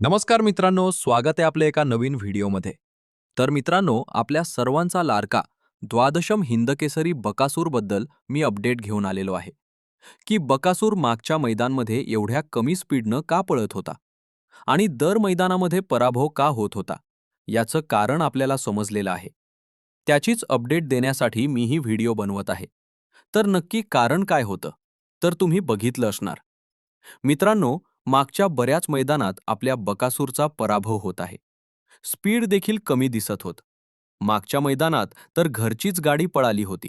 नमस्कार मित्रांनो स्वागत आहे आपल्या एका नवीन व्हिडिओमध्ये. तर मित्रांनो आपल्या सर्वांचा लाडका द्वादशम हिंदकेसरी बकासूरबद्दल मी अपडेट घेऊन आलेलो आहे. की बकासूर मागच्या मैदानमध्ये एवढ्या कमी स्पीडनं का पळत होता? आणि दर मैदानामध्ये पराभव का होत होता? याचं कारण आपल्याला समजलेलं आहे. त्याचीच अपडेट देण्यासाठी मी ही व्हिडिओ बनवत आहे. तर नक्की कारण काय होतं? तर तुम्ही बघितलं असणार. मित्रांनो मागच्या बऱ्याच मैदानात आपल्या बकासूरचा पराभव होत आहे. स्पीड देखील कमी दिसत होत. मागच्या मैदानात तर घरचीच गाडी पळाली होती.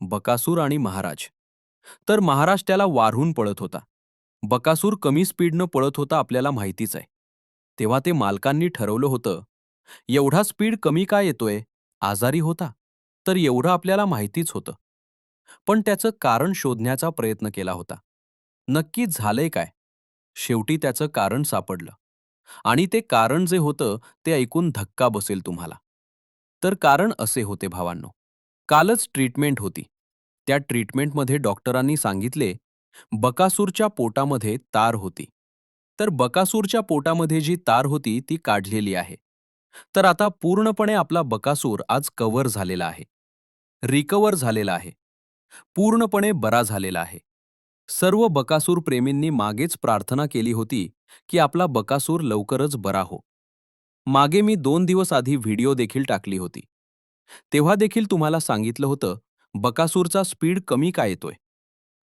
बकासूर आणि महाराज. तर महाराज त्याला वारहून पळत होता. बकासूर कमी स्पीडनं पळत होता आपल्याला माहितीच आहे. तेव्हा ते मालकांनी ठरवलं होतं एवढा स्पीड कमी का येतोय? आजारी होता. तर एवढं आपल्याला माहितीच होतं. पण त्याचं कारण शोधण्याचा प्रयत्न केला होता. नक्की झालंय काय? शेवटी त्याचं कारण सापडलं. आणि ते कारण जे होतं ते ऐकून धक्का बसेल तुम्हाला. तर कारण असे होते भावांनो. कालच ट्रीटमेंट होती. त्या ट्रीटमेंटमध्ये डॉक्टरांनी सांगितले बकासूरच्या पोटामध्ये तार होती. तर बकासूरच्या पोटामध्ये जी तार होती ती काढलेली आहे. तर आता पूर्णपणे आपला बकासूर आज कव्हर झालेला आहे. रिकवर झालेला आहे. पूर्णपणे बरा झालेला आहे. सर्व बकासूर प्रेमींनी मागेच प्रार्थना केली होती की आपला बकासूर लवकरच बरा हो. मागे मी दोन दिवस आधी व्हिडिओ देखील टाकली होती. तेव्हा देखील तुम्हाला सांगितलं होतं बकासूरचा स्पीड कमी का येतोय?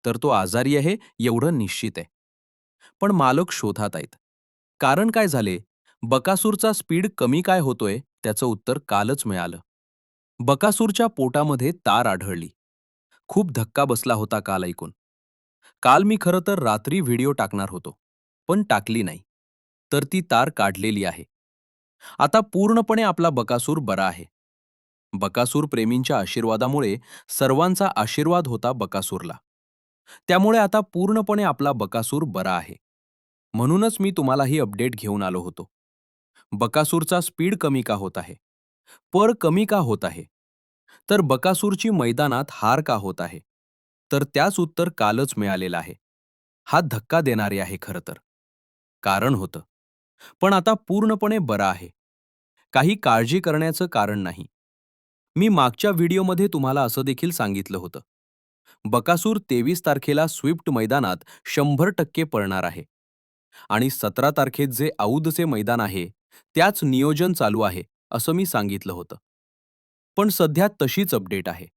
तर तो आजारी आहे एवढं निश्चित आहे. पण मालक शोधात आहेत. कारण काय झाले? बकासूरचा स्पीड कमी काय होतोय? त्याचं उत्तर कालच मिळालं. बकासूरच्या पोटामध्ये तार आढळली. खूप धक्का बसला होता काल ऐकून. काल मी खरं तर रात्री व्हिडिओ टाकणार होतो पण टाकली नाही. तर ती तार काढलेली आहे. आता पूर्णपणे आपला बकासूर बरा आहे. बकासूर प्रेमींच्या आशीर्वादामुळे सर्वांचा आशीर्वाद होता बकासूरला. त्यामुळे आता पूर्णपणे आपला बकासूर बरा आहे. म्हणूनच मी तुम्हाला ही अपडेट घेऊन आलो होतो. बकासूरचा स्पीड कमी का होत आहे? पर कमी का होत आहे? तर बकासूरची मैदानात हार का होत आहे? तर त्याच उत्तर कालच मिळालेलं आहे. हा धक्का देणारे आहे खरं तर. कारण होतं. पण आता पूर्णपणे बरं आहे. काही काळजी करण्याचं कारण नाही. मी मागच्या व्हिडिओमध्ये तुम्हाला असं देखील सांगितलं होतं. बकासूर तेवीस तारखेला स्विफ्ट मैदानात शंभर टक्के पळणार आहे. आणि सतरा तारखेत जे औदचे मैदान आहे त्याच नियोजन चालू आहे असं मी सांगितलं होतं. पण सध्या तशीच अपडेट आहे.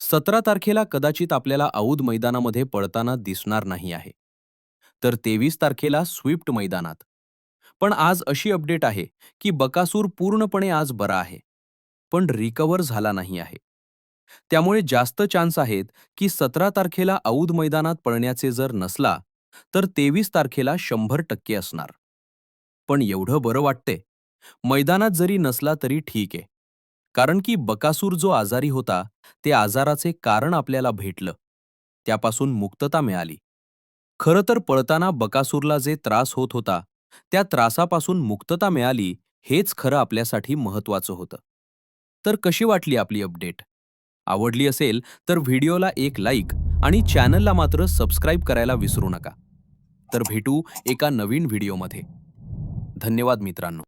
सतरा तारखेला कदाचित आपल्याला औद मैदानामध्ये पळताना दिसणार नाही आहे. तर तेवीस तारखेला स्विफ्ट मैदानात. पण आज अशी अपडेट आहे की बकासूर पूर्णपणे आज बरा आहे. पण रिकवर झाला नाही आहे. त्यामुळे जास्त चान्स आहेत की सतरा तारखेला औद मैदानात पळण्याचे जर नसला तर तेवीस तारखेला शंभर टक्के असणार. पण एवढं बरं वाटते मैदानात जरी नसला तरी ठीक आहे. कारण की बकासूर जो आजारी होता ते आजाराचे कारण आपल्याला भेटलं. त्यापासून मुक्तता मिळाली. खरं तर पळताना बकासूरला जे त्रास होत होता त्या त्रासापासून मुक्तता मिळाली हेच खरं आपल्यासाठी महत्वाचं होतं. तर कशी वाटली आपली अपडेट? आवडली असेल तर व्हिडिओला एक लाईक आणि चॅनलला मात्र सबस्क्राईब करायला विसरू नका. तर भेटू एका नवीन व्हिडिओमध्ये. धन्यवाद मित्रांनो.